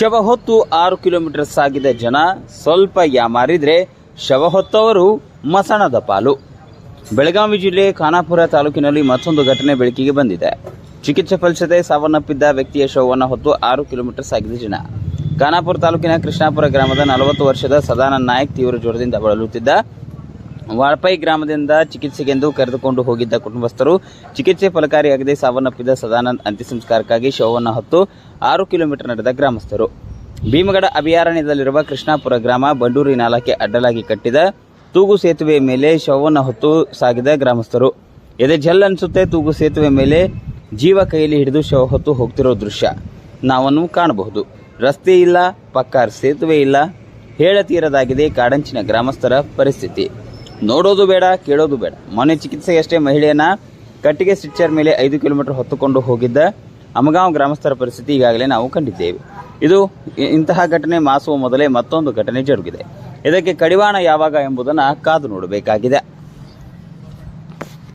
ಶವ ಹೊತ್ತು ಆರು ಕಿಲೋಮೀಟರ್ ಸಾಗಿದ ಜನ. ಸ್ವಲ್ಪ ಯಾಮಾರಿದ್ರೆ ಶವ ಹೊತ್ತವರು ಮಸಣದ ಪಾಲು. ಬೆಳಗಾವಿ ಜಿಲ್ಲೆ ಖಾನಾಪುರ ತಾಲೂಕಿನಲ್ಲಿ ಮತ್ತೊಂದು ಘಟನೆ ಬೆಳಕಿಗೆ ಬಂದಿದೆ. ಚಿಕಿತ್ಸೆ ಫಲಿಸದೆ ಸಾವನ್ನಪ್ಪಿದ್ದ ವ್ಯಕ್ತಿಯ ಶವವನ್ನು ಹೊತ್ತು ಆರು ಕಿಲೋಮೀಟರ್ ಸಾಗಿದ ಜನ. ಖಾನಾಪುರ ತಾಲೂಕಿನ ಕೃಷ್ಣಾಪುರ ಗ್ರಾಮದ ನಲವತ್ತು ವರ್ಷದ ಸದಾನಂದ ನಾಯಕ್ ತೀವ್ರ ಜ್ವರದಿಂದ ಬಳಲುತ್ತಿದ್ದ ವಾಳ್ಪೈ ಗ್ರಾಮದಿಂದ ಚಿಕಿತ್ಸೆಗೆಂದು ಕರೆದುಕೊಂಡು ಹೋಗಿದ್ದ ಕುಟುಂಬಸ್ಥರು ಚಿಕಿತ್ಸೆ ಫಲಕಾರಿಯಾಗದೆ ಸಾವನ್ನಪ್ಪಿದ ಸದಾನಂದ್ ಅಂತ್ಯಸಂಸ್ಕಾರಕ್ಕಾಗಿ ಶವವನ್ನು ಹೊತ್ತು ಆರು ಕಿಲೋಮೀಟರ್ ನಡೆದ ಗ್ರಾಮಸ್ಥರು. ಭೀಮಗಡ ಅಭಯಾರಣ್ಯದಲ್ಲಿರುವ ಕೃಷ್ಣಾಪುರ ಗ್ರಾಮ ಬಂಡೂರಿ ನಾಲಕ್ಕೆ ಅಡ್ಡಲಾಗಿ ಕಟ್ಟಿದ ತೂಗು ಸೇತುವೆ ಮೇಲೆ ಶವವನ್ನು ಹೊತ್ತು ಸಾಗಿದ ಗ್ರಾಮಸ್ಥರು. ಎದೆ ಜಲ್ ಅನಿಸುತ್ತೆ ತೂಗು ಸೇತುವೆ ಮೇಲೆ ಜೀವ ಕೈಯಲ್ಲಿ ಹಿಡಿದು ಶವ ಹೊತ್ತು ಹೋಗ್ತಿರೋ ದೃಶ್ಯ ನಾವನ್ನು ಕಾಣಬಹುದು. ರಸ್ತೆ ಇಲ್ಲ, ಪಕ್ಕ ಸೇತುವೆ ಇಲ್ಲ ಹೇಳತೀರದಾಗಿದೆ ಕಾಡಂಚಿನ ಗ್ರಾಮಸ್ಥರ ಪರಿಸ್ಥಿತಿ. ನೋಡೋದು ಬೇಡ, ಕೇಳೋದು ಬೇಡ. ಮೊನ್ನೆ ಚಿಕಿತ್ಸೆಗಷ್ಟೇ ಮಹಿಳೆಯನ್ನ ಕಟ್ಟಿಗೆ ಸ್ಟಿಚ್ಚರ್ ಮೇಲೆ ಐದು ಕಿಲೋಮೀಟರ್ ಹೊತ್ತುಕೊಂಡು ಹೋಗಿದ್ದ ಅಮಗಾಂವ್ ಗ್ರಾಮಸ್ಥರ ಪರಿಸ್ಥಿತಿ ಈಗಾಗಲೇ ನಾವು ಕಂಡಿದ್ದೇವೆ. ಇದು ಇಂತಹ ಘಟನೆ ಮಾಸುವ ಮೊದಲೇ ಮತ್ತೊಂದು ಘಟನೆ ಜರುಗಿದೆ. ಇದಕ್ಕೆ ಕಡಿವಾಣ ಯಾವಾಗ ಎಂಬುದನ್ನು ಕಾದು ನೋಡಬೇಕಾಗಿದೆ.